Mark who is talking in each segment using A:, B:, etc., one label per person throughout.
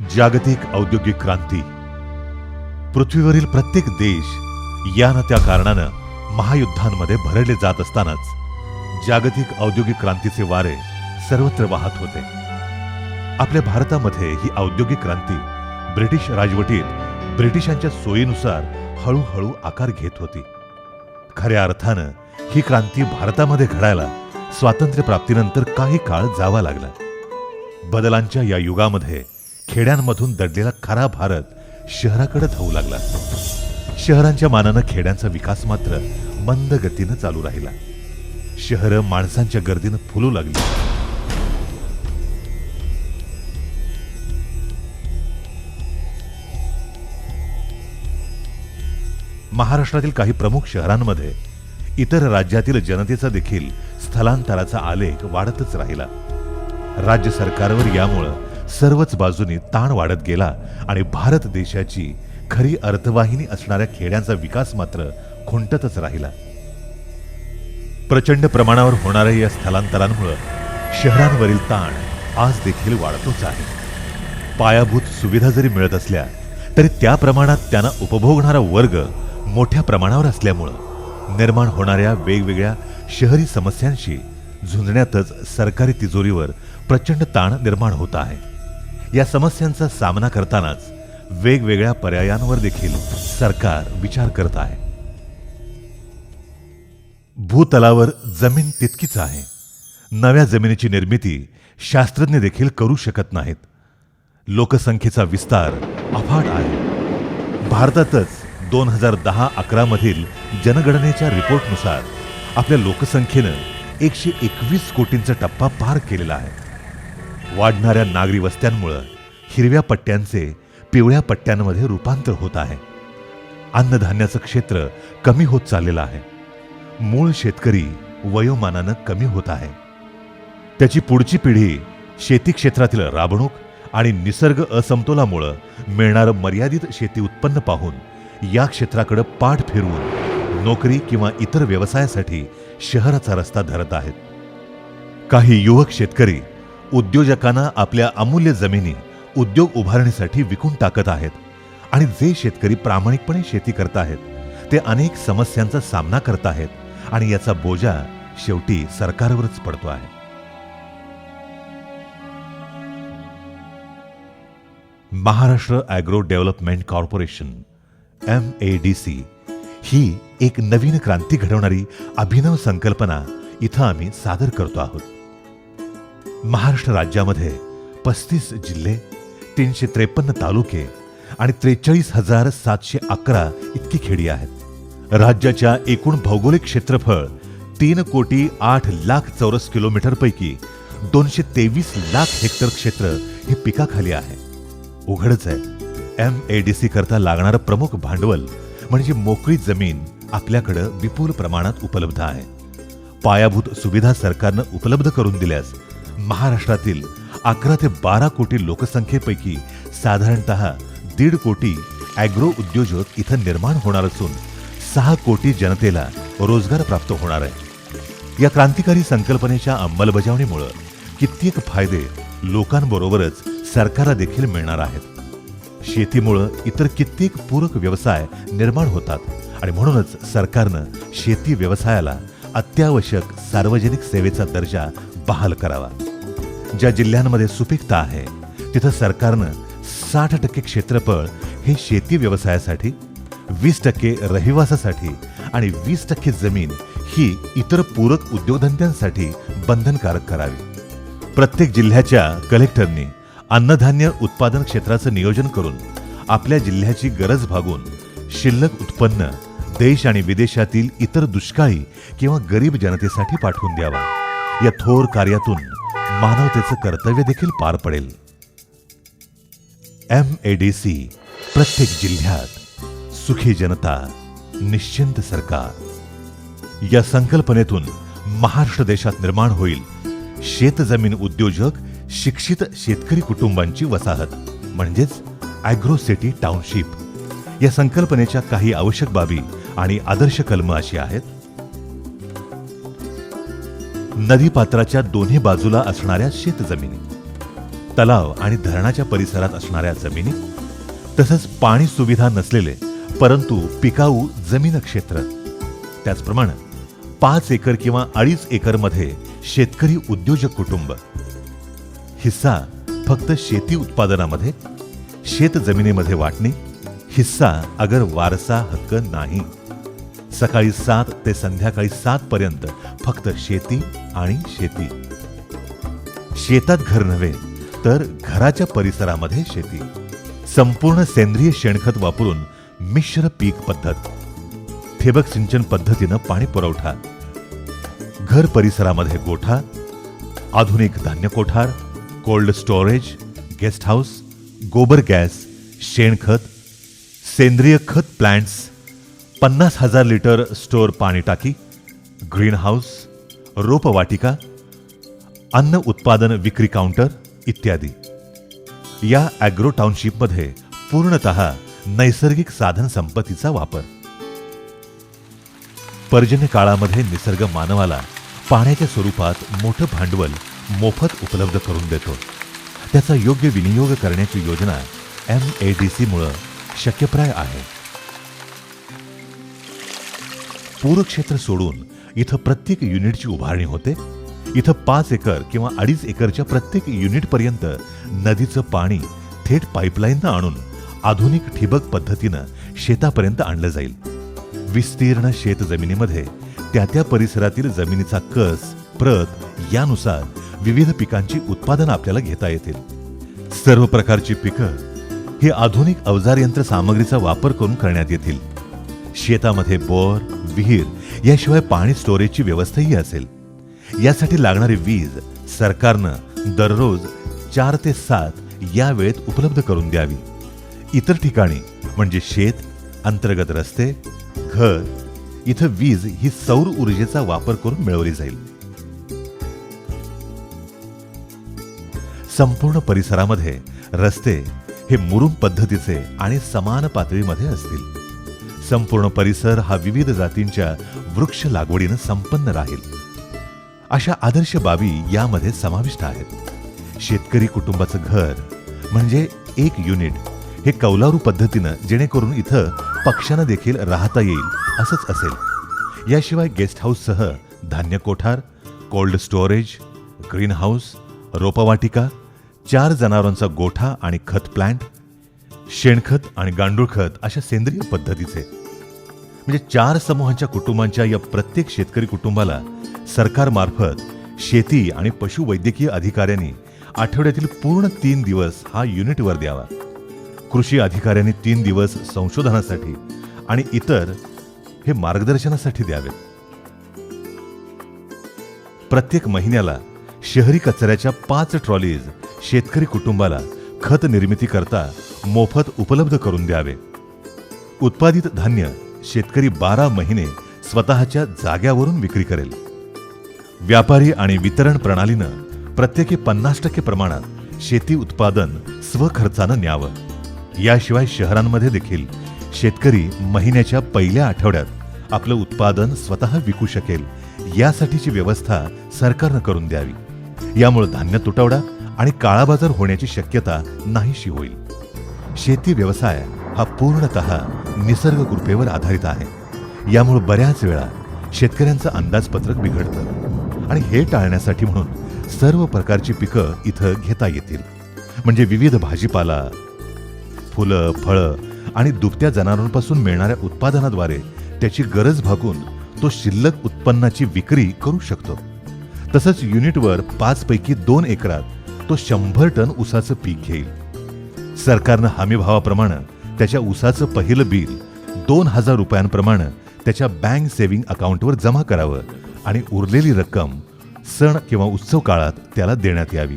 A: जागतिक औद्योगिक क्रांती. पृथ्वीवरील प्रत्येक देश या ना त्या कारणानं महायुद्धांमध्ये भरडले जात असतानाच जागतिक औद्योगिक क्रांतीचे वारे सर्वत्र वाहत होते. आपल्या भारतामध्ये ही औद्योगिक क्रांती ब्रिटिश राजवटीत ब्रिटिशांच्या सोयीनुसार हळूहळू आकार घेत होती. खऱ्या अर्थानं ही क्रांती भारतामध्ये घडायला स्वातंत्र्य प्राप्तीनंतर काही काळ जावा लागला. बदलांच्या या युगामध्ये खेड्यांमधून दडलेला खरा भारत शहराकडे धावू लागला. शहरांच्या मानानं खेड्यांचा विकास मात्र मंद गतीनं चालू राहिला. शहरं माणसांच्या गर्दीनं फुलू लागली. महाराष्ट्रातील काही प्रमुख शहरांमध्ये इतर राज्यातील जनतेचा देखील स्थलांतराचा आलेख वाढतच राहिला. राज्य सरकारवर यामुळं सर्वच बाजूनी ताण वाढत गेला आणि भारत देशाची खरी अर्थवाहिनी असणाऱ्या खेड्यांचा विकास मात्र खुंटतच राहिला. प्रचंड प्रमाणावर होणाऱ्या या स्थलांतरांमुळं शहरांवरील ताण आज देखील वाढतोच आहे. पायाभूत सुविधा जरी मिळत असल्या तरी त्या प्रमाणात त्यांना उपभोगणारा वर्ग मोठ्या प्रमाणावर असल्यामुळं निर्माण होणाऱ्या वेगवेगळ्या शहरी समस्यांशी झुंजण्यातच सरकारी तिजोरीवर प्रचंड ताण निर्माण होत आहे. या समस्यांचा सामना करतानाच वेगवेगळ्या पर्यायांवर देखील सरकार विचार करत आहे. भूतलावर जमीन तितकीच आहे. नव्या जमिनीची निर्मिती शास्त्रज्ञ देखील करू शकत नाहीत. लोकसंख्येचा विस्तार अफाट आहे. भारतातच दोन हजार दहा अकरामधील जनगणनेच्या रिपोर्टनुसार आपल्या लोकसंख्येनं एकशे एकवीस कोटींचा टप्पा पार केलेला आहे. वाढणाऱ्या नागरी वस्त्यांमुळं हिरव्या पट्ट्यांचे पिवळ्या पट्ट्यांमध्ये रूपांतर होत आहे. अन्नधान्याचं क्षेत्र कमी होत चाललेलं आहे. मूळ शेतकरी वयोमानानं कमी होत आहे. त्याची पुढची पिढी शेती क्षेत्रातील राबणूक आणि निसर्ग असमतोलामुळं मिळणारं मर्यादित शेती उत्पन्न पाहून या क्षेत्राकडं पाठ फिरवून नोकरी किंवा इतर व्यवसायासाठी शहराचा रस्ता धरत आहेत. काही युवक शेतकरी उद्योजकांना आपल्या अमूल्य जमिनी उद्योग उभारण्यासाठी विकून टाकत आहेत आणि जे शेतकरी प्रामाणिकपणे शेती करत आहेत ते अनेक समस्यांचा सामना करत आहेत आणि याचा बोजा शेवटी सरकारवरच पडतो आहे. Maharashtra agro development corporation M A D C ही एक नवीन क्रांती घडवणारी अभिनव संकल्पना इथं आम्ही सादर करतो आहोत. महाराष्ट्र राज्यामध्ये पस्तीस जिल्हे तीनशे त्रेपन्न तालुके आणि त्रेचाळीस हजार सातशे अकरा इतकी खेडी आहेत. राज्याच्या एकूण भौगोलिक क्षेत्रफळ तीन कोटी आठ लाख चौरस किलोमीटर पैकी दोनशे तेवीस लाख हेक्टर क्षेत्र हे पिकाखाली आहे. उघडच आहे. एम ए डी सी करता लागणारं प्रमुख भांडवल म्हणजे मोकळी जमीन आपल्याकडं विपुल प्रमाणात उपलब्ध आहे. पायाभूत सुविधा सरकारनं उपलब्ध करून दिल्यास महाराष्ट्रातील अकरा ते बारा कोटी लोकसंख्येपैकी साधारणतः दीड कोटी ॲग्रो उद्योजक इथं निर्माण होणार असून सहा कोटी जनतेला रोजगार प्राप्त होणार आहे. या क्रांतिकारी संकल्पनेच्या अंमलबजावणीमुळं कित्येक फायदे लोकांबरोबरच सरकारला देखील मिळणार आहेत. शेतीमुळं इतर कित्येक पूरक व्यवसाय निर्माण होतात आणि म्हणूनच सरकारनं शेती व्यवसायाला अत्यावश्यक सार्वजनिक सेवेचा दर्जा बहाल करावा. ज्या जिल्ह्यांमध्ये सुपीकता आहे तिथं सरकारनं साठ टक्के क्षेत्रफळ हे शेती व्यवसायासाठी वीस टक्के रहिवासासाठी आणि वीस टक्के जमीन ही इतर पूरक उद्योगधंद्यांसाठी बंधनकारक करावी. प्रत्येक जिल्ह्याच्या कलेक्टरनी अन्नधान्य उत्पादन क्षेत्राचं नियोजन करून आपल्या जिल्ह्याची गरज भागून शिल्लक उत्पन्न देश आणि विदेशातील इतर दुष्काळी किंवा गरीब जनतेसाठी पाठवून द्यावा. या थोर कार्यातून मानवतेचं कर्तव्य देखील पार पडेल. एम ए डी सी प्रत्येक जिल्ह्यात सुखी जनता निश्चिंत सरकार. या संकल्पनेतून महाराष्ट्र देशात निर्माण होईल शेतजमीन उद्योजक शिक्षित शेतकरी कुटुंबांची वसाहत म्हणजेच ॲग्रो सिटी टाउनशिप या संकल्पनेच्या काही आवश्यक बाबी आणि आदर्श कलम अशी आहेत. नदीपात्राच्या दोन्ही बाजूला असणाऱ्या शेतजमिनी तलाव आणि धरणाच्या परिसरात असणाऱ्या जमिनी तसंच पाणी सुविधा नसलेले परंतु पिकाऊ जमीन क्षेत्र. त्याचप्रमाणे पाच एकर किंवा अडीच एकरमध्ये शेतकरी उद्योजक कुटुंब. हिस्सा फक्त शेती उत्पादनामध्ये शेत जमिनीमध्ये वाटणे हिस्सा अगर वारसा हक्क नाही. सकाळी सात ते संध्याकाळी सात पर्यंत फक्त शेती आणि शेती. शेतात घर नव्हे तर घराच्या परिसरामध्ये शेती. संपूर्ण सेंद्रिय शेणखत वापरून मिश्र पीक पद्धत. ठिबक सिंचन पद्धतीनं पाणी पुरवठा. घर परिसरामध्ये गोठा आधुनिक धान्य कोठार कोल्ड स्टोरेज गेस्ट हाऊस गोबर गॅस शेणखत सेंद्रिय खत प्लांट्स पन्नास हजार लिटर स्टोअर पाणी टाकी ग्रीन हाऊस रोपवाटिका अन्न उत्पादन विक्री काउंटर इत्यादी. या ॲग्रो टाउनशिपमध्ये पूर्णतः नैसर्गिक साधन संपत्तीचा वापर. पर्जन्य काळामध्ये निसर्ग मानवाला पाण्याच्या स्वरूपात मोठं भांडवल मोफत उपलब्ध करून देतो. त्याचा योग्य विनियोग करण्याची योजना एम ए डी सीमुळं शक्यप्राय आहे. पूरक्षेत्र सोडून इथं प्रत्येक युनिटची उभारणी होते. इथं पाच एकर किंवा अडीच एकरच्या प्रत्येक युनिटपर्यंत नदीचं पाणी थेट पाईपलाईननं आणून आधुनिक ठिबक पद्धतीनं शेतापर्यंत आणलं जाईल. विस्तीर्ण शेत जमिनीमध्ये त्या त्या परिसरातील जमिनीचा कस प्रत यानुसार विविध पिकांची उत्पादन आपल्याला घेता येतील. सर्व प्रकारची पिकं ही आधुनिक अवजार यंत्र सामग्रीचा वापर करून करण्यात येतील. शेतामध्ये बोर विहीर याशिवाय पाणी स्टोरेजची व्यवस्थाही असेल. यासाठी लागणारी वीज सरकारनं दररोज चार ते सात या वेळेत उपलब्ध करून द्यावी. इतर ठिकाणी म्हणजे शेत अंतर्गत रस्ते घर इथं वीज ही सौर ऊर्जेचा वापर करून मिळवली जाईल. संपूर्ण परिसरामध्ये रस्ते हे मुरुम पद्धतीचे आणि समान पातळीमध्ये असतील. संपूर्ण परिसर हा विविध जातींच्या वृक्ष लागवडीनं संपन्न राहील. अशा आदर्श बाबी यामध्ये समाविष्ट आहेत. शेतकरी कुटुंबाचं घर म्हणजे एक युनिट हे कौलारू पद्धतीनं जेणेकरून इथं पक्ष्यांना देखील राहता येईल असंच असेल. याशिवाय गेस्ट हाऊससह धान्य कोठार कोल्ड स्टोरेज ग्रीन हाऊस रोपवाटिका चार जनावरांचा गोठा आणि खत प्लांट शेणखत आणि गांडूळ खत अशा सेंद्रिय पद्धतीचे म्हणजे चार समूहांच्या कुटुंबांच्या या प्रत्येक शेतकरी कुटुंबाला सरकारमार्फत शेती आणि पशुवैद्यकीय अधिकाऱ्यांनी आठवड्यातील पूर्ण तीन दिवस हा युनिटवर द्यावा. कृषी अधिकाऱ्यांनी तीन दिवस संशोधनासाठी आणि इतर हे मार्गदर्शनासाठी द्यावेत प्रत्येक महिन्याला शहरी कचऱ्याच्या पाच ट्रॉलीज शेतकरी कुटुंबाला खत निर्मिती करता मोफत उपलब्ध करून द्यावे. उत्पादित धान्य शेतकरी बारा महिने स्वतःच्या जाग्यावरून विक्री करेल. व्यापारी आणि वितरण प्रणालीनं प्रत्येकी पन्नास टक्के प्रमाणात शेती उत्पादन स्वखर्चानं न्यावं. याशिवाय शहरांमध्ये देखील शेतकरी महिन्याच्या पहिल्या आठवड्यात आपलं उत्पादन स्वतः विकू शकेल यासाठीची व्यवस्था सरकारनं करून द्यावी. यामुळे धान्य तुटवडा आणि काळाबाजार होण्याची शक्यता नाहीशी होईल. शेती व्यवसाय हा पूर्णतः निसर्ग कृपेवर आधारित आहे. यामुळे बऱ्याच वेळा शेतकऱ्यांचं अंदाजपत्रक बिघडतं. आणि हे टाळण्यासाठी म्हणून सर्व प्रकारची पिकं इथं घेता येतील. म्हणजे विविध भाजीपाला फुलं फळं आणि दुभत्या जनावरांपासून मिळणाऱ्या उत्पादनाद्वारे त्याची गरज भागून तो शिल्लक उत्पन्नाची विक्री करू शकतो. तसंच युनिटवर पाच पैकी दोन एकरात तो शंभर टन ऊसाचं पीक घेईल. सरकारनं हमीभावाप्रमाणे त्याच्या उसाचं पहिलं बिल दोन हजार रुपयांप्रमाणे त्याच्या बँक सेव्हिंग अकाउंटवर जमा करावं आणि उरलेली रक्कम सण किंवा उत्सव काळात त्याला देण्यात यावी.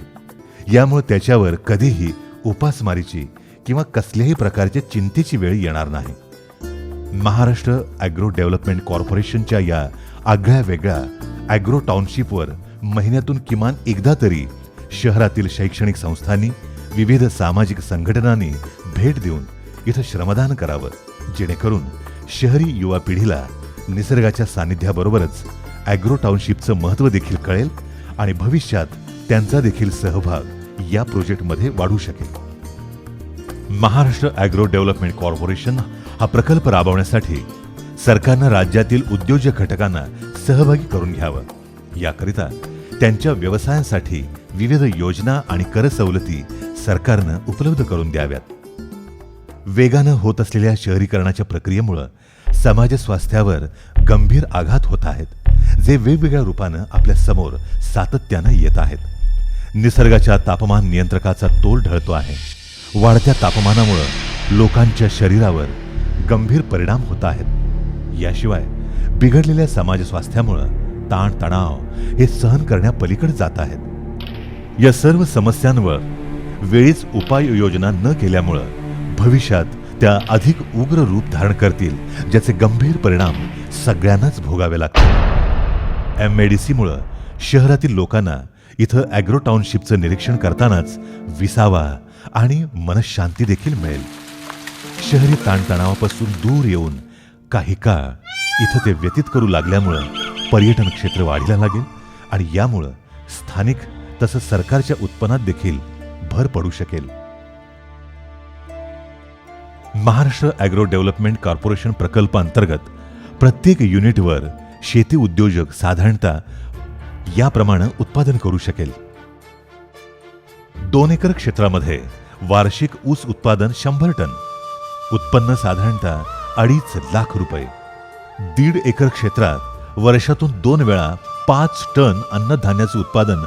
A: यामुळे त्याच्यावर कधीही उपासमारीची किंवा कसल्याही प्रकारच्या चिंतेची वेळ येणार नाही. महाराष्ट्र ॲग्रो डेव्हलपमेंट कॉर्पोरेशनच्या या आगळ्या वेगळ्या ॲग्रो टाउनशिपवर महिन्यातून किमान एकदा तरी शहरातील शैक्षणिक संस्थांनी विविध सामाजिक संघटनांनी भेट देऊन इथं श्रमदान करावं. जेणेकरून शहरी युवा पिढीला निसर्गाच्या सानिध्याबरोबरच ॲग्रो टाउनशिपचं महत्त्व देखील कळेल आणि भविष्यात त्यांचा देखील सहभाग या प्रोजेक्टमध्ये वाढू शकेल. महाराष्ट्र ॲग्रो डेव्हलपमेंट कॉर्पोरेशन हा प्रकल्प राबवण्यासाठी सरकारनं राज्यातील उद्योजक घटकांना सहभागी करून घ्यावं. याकरिता त्यांच्या व्यवसायांसाठी विविध योजना आणि कर सवलती सरकारनं उपलब्ध करून द्याव्यात. वेगानं होत असलेल्या शहरीकरणाच्या प्रक्रियेमुळं समाज स्वास्थ्यावर गंभीर आघात होत आहेत जे वेगवेगळ्या रूपानं आपल्यासमोर सातत्यानं येत आहेत. निसर्गाच्या तापमान नियंत्रकाचा तोल ढळतो आहे. वाढत्या तापमानामुळं लोकांच्या शरीरावर गंभीर परिणाम होत आहेत. याशिवाय बिघडलेल्या समाज स्वास्थ्यामुळं ताणतणाव हे सहन करण्यापलीकडे जात आहेत. या सर्व समस्यांवर वेळीच उपाययोजना न केल्यामुळं भविष्यात त्या अधिक उग्र रूप धारण करतील ज्याचे गंभीर परिणाम सगळ्यांनाच भोगावे लागतील. एम मुळे शहरातील लोकांना इथं ॲग्रो टाउनशिपचं निरीक्षण करतानाच विसावा आणि मनशांती देखील मिळेल. शहरी ताणतणावापासून दूर येऊन काही काळ इथं ते व्यतीत करू लागल्यामुळं पर्यटन क्षेत्र वाढीला लागेल आणि यामुळं स्थानिक तसंच सरकारच्या उत्पन्नात देखील भर पडू शकेल. महाराष्ट्र ॲग्रो डेव्हलपमेंट कॉर्पोरेशन प्रकल्पांतर्गत प्रत्येक युनिटवर शेती उद्योजक साधारणतः याप्रमाणे उत्पादन करू शकेल. दोन एकर क्षेत्रामध्ये वार्षिक ऊस उत्पादन शंभर टन उत्पन्न साधारणतः अडीच लाख रुपये. दीड एकर क्षेत्रात वर्षातून दोन वेळा पाच टन अन्नधान्याचे उत्पादन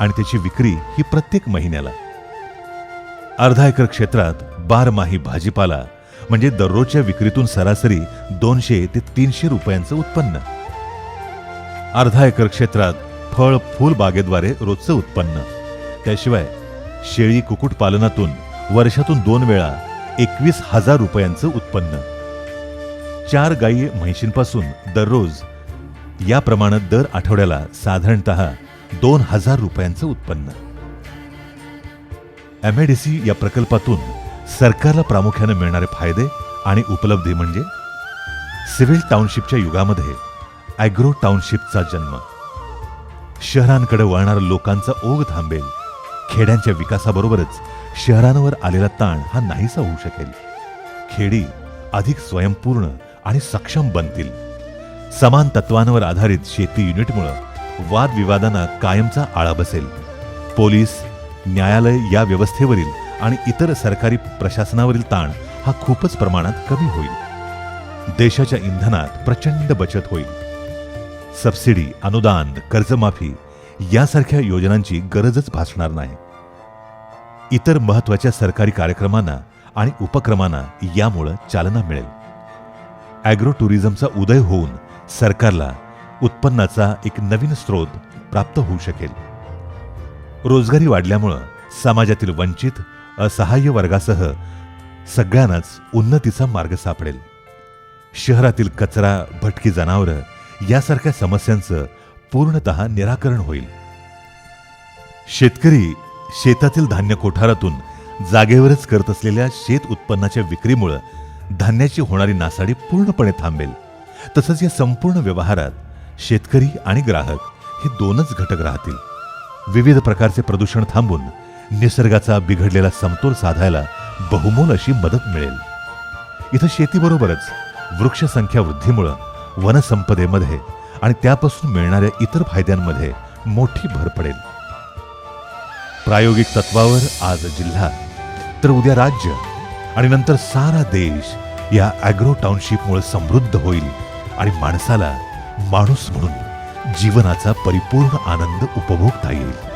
A: आणि त्याची विक्री ही प्रत्येक महिन्याला. अर्धा एकर क्षेत्रात बारमाही भाजीपाला म्हणजे दररोजच्या विक्रीतून सरासरी दोनशे ते तीनशे रुपयांचं उत्पन्न. अर्धा एकर क्षेत्रात फळ फूल बागेद्वारे रोजचं उत्पन्न. त्याशिवाय शेळी कुक्कुटपालनातून वर्षातून दोन वेळा एकवीस हजार रुपयांचं उत्पन्न. चार गायी म्हैशींपासून दररोज या प्रमाणात दर आठवड्याला साधारणतः दोन हजार रुपयांचं उत्पन्न. एमएडीसी या प्रकल्पातून सरकारला प्रामुख्याने मिळणारे फायदे आणि उपलब्धी म्हणजे सिव्हिल टाउनशिपच्या युगामध्ये ॲग्रो टाउनशिपचा जन्म. शहरांकडे वळणारा लोकांचा ओघ थांबेल. खेड्यांच्या विकासाबरोबरच शहरांवर आलेला ताण हा नाहीसा होऊ शकेल. खेडी अधिक स्वयंपूर्ण आणि सक्षम बनतील. समान तत्वांवर आधारित शेती युनिटमुळं वादविवादांना कायमचा आळा बसेल. पोलीस न्यायालय या व्यवस्थेवरील आणि इतर सरकारी प्रशासनावरील ताण हा खूपच प्रमाणात कमी होईल. देशाच्या इंधनात प्रचंड बचत होईल. सबसिडी अनुदान कर्जमाफी यासारख्या योजनांची गरजच भासणार नाही. इतर महत्त्वाच्या सरकारी कार्यक्रमांना आणि उपक्रमांना यामुळं चालना मिळेल. ॲग्रो टुरिझमचा उदय होऊन सरकारला उत्पन्नाचा एक नवीन स्रोत प्राप्त होऊ शकेल. रोजगारी वाढल्यामुळं समाजातील वंचित असहाय्य वर्गासह सगळ्यांनाच उन्नतीचा मार्ग सापडेल. शहरातील कचरा भटकी जनावरं यासारख्या समस्यांचं पूर्णतः निराकरण होईल. शेतकरी शेतातील धान्य कोठारातून जागेवरच करत असलेल्या शेत उत्पन्नाच्या विक्रीमुळं धान्याची होणारी नासाडी पूर्णपणे थांबेल. तसंच या संपूर्ण व्यवहारात शेतकरी आणि ग्राहक हे दोनच घटक राहतील. विविध प्रकारचे प्रदूषण थांबून निसर्गाचा बिघडलेला समतोल साधायला बहुमोल अशी मदत मिळेल. इथं शेतीबरोबरच वृक्षसंख्या वृद्धीमुळं वनसंपदेमध्ये आणि त्यापासून मिळणाऱ्या इतर फायद्यांमध्ये मोठी भर पडेल. प्रायोगिक तत्वावर आज जिल्हा तर उद्या राज्य आणि नंतर सारा देश या ॲग्रो टाउनशिपमुळे समृद्ध होईल आणि माणसाला माणूस म्हणून जीवनाचा परिपूर्ण आनंद उपभोगता येईल.